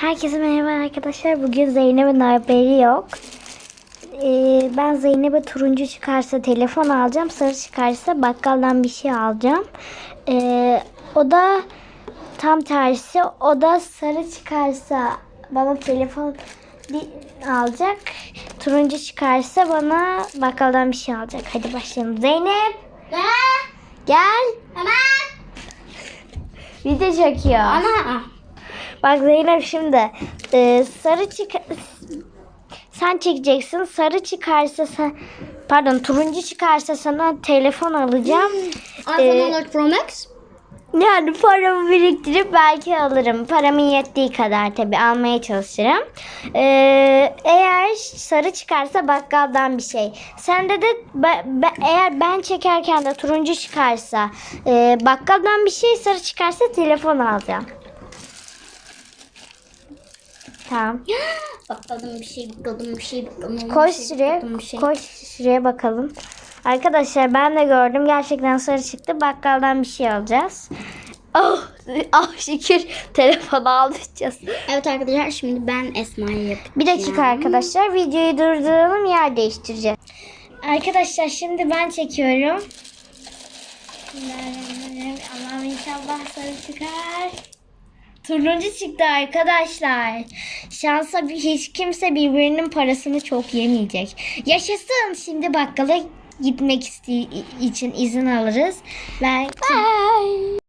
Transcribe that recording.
Herkese merhaba arkadaşlar. Bugün Zeynep'in haberi yok. Ee, ben Zeynep'e turuncu çıkarsa telefon alacağım. Sarı çıkarsa bakkaldan bir şey alacağım. Ee, o da tam tersi. O da sarı çıkarsa bana telefon alacak. Turuncu çıkarsa bana bakkaldan bir şey alacak. Hadi başlayalım. Zeynep Ne? gel. Hemen. Video çekiyor. Ana. Bak Zeynep şimdi e, sarı çık sen çekeceksin. Sarı çıkarsa sen pardon turuncu çıkarsa sana telefon alacağım. iPhone Ee, 14 Pro Max. Yani paramı biriktirip belki alırım. Paramın yettiği kadar tabii almaya çalışırım. Ee, eğer sarı çıkarsa bakkaldan bir şey. Sende de be- be- eğer ben çekerken de turuncu çıkarsa e, bakkaldan bir şey sarı çıkarsa telefon alacağım. Tamam. Bakalım bir şey, bakalım bir şey, bakalım Koş şey, şuraya. bir şey. Koş şuraya bakalım. Arkadaşlar ben de gördüm. Gerçekten sarı çıktı. Bakkaldan bir şey alacağız. Oh, oh şükür telefonu alacağız. Evet arkadaşlar şimdi ben Esma'yı yapacağım. Bir dakika arkadaşlar. Videoyu durduralım. Yer değiştireceğiz. Arkadaşlar şimdi ben çekiyorum. Allah'ım inşallah sarı çıkar. Turuncu çıktı arkadaşlar. Şansa hiç kimse birbirinin parasını çok yemeyecek. Yaşasın. Şimdi bakkala gitmek için izin alırız. Belki...